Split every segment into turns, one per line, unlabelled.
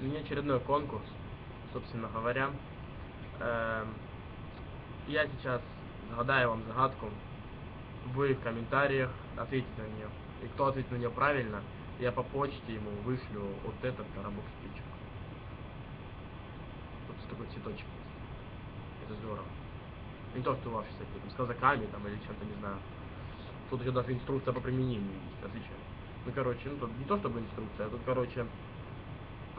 меня очередной конкурс, собственно говоря. Эм, я сейчас загадаю вам загадку. Вы в комментариях ответите на нее. И кто ответит на нее правильно, я по почте ему вышлю вот этот коробок спичек. Тут такой цветочек. Это здорово. Не то, что вас всякие там с казаками там или чем-то, не знаю. Тут еще даже инструкция по применению есть, отлично. Ну, короче, ну тут не то чтобы инструкция, а тут, короче,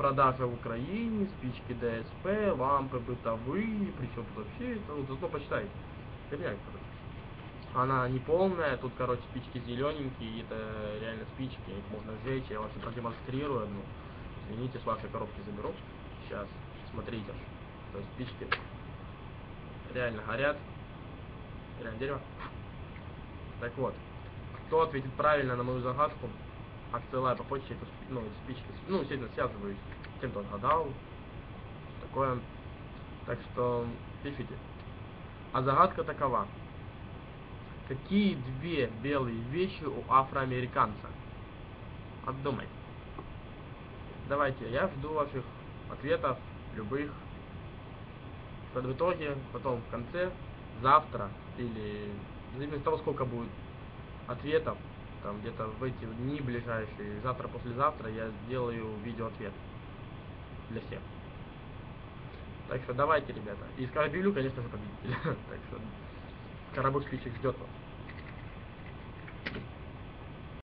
продажа в Украине, спички ДСП, лампы бытовые, причем тут вообще это, ну, заодно почитайте. Херня, короче. Она не полная, тут, короче, спички зелененькие, это реально спички, их можно сжечь, я сейчас продемонстрирую одну. Извините, с вашей коробки заберу. Сейчас, смотрите. То есть спички реально горят. Реально дерево. Так вот, кто ответит правильно на мою загадку, отсылаю по почте эту ну, спички. Ну, естественно, связываюсь с тем, кто отгадал. Такое. Так что пишите. А загадка такова. Какие две белые вещи у афроамериканца? Отдумай. Давайте, я жду ваших ответов, любых. Что в итоге, потом в конце, завтра или в зависимости от того, сколько будет ответов, там где-то в эти дни ближайшие, завтра, послезавтра я сделаю видеоответ для всех. Так что давайте, ребята. И объявлю, конечно же, победителя. так что коробок спичек ждет вас.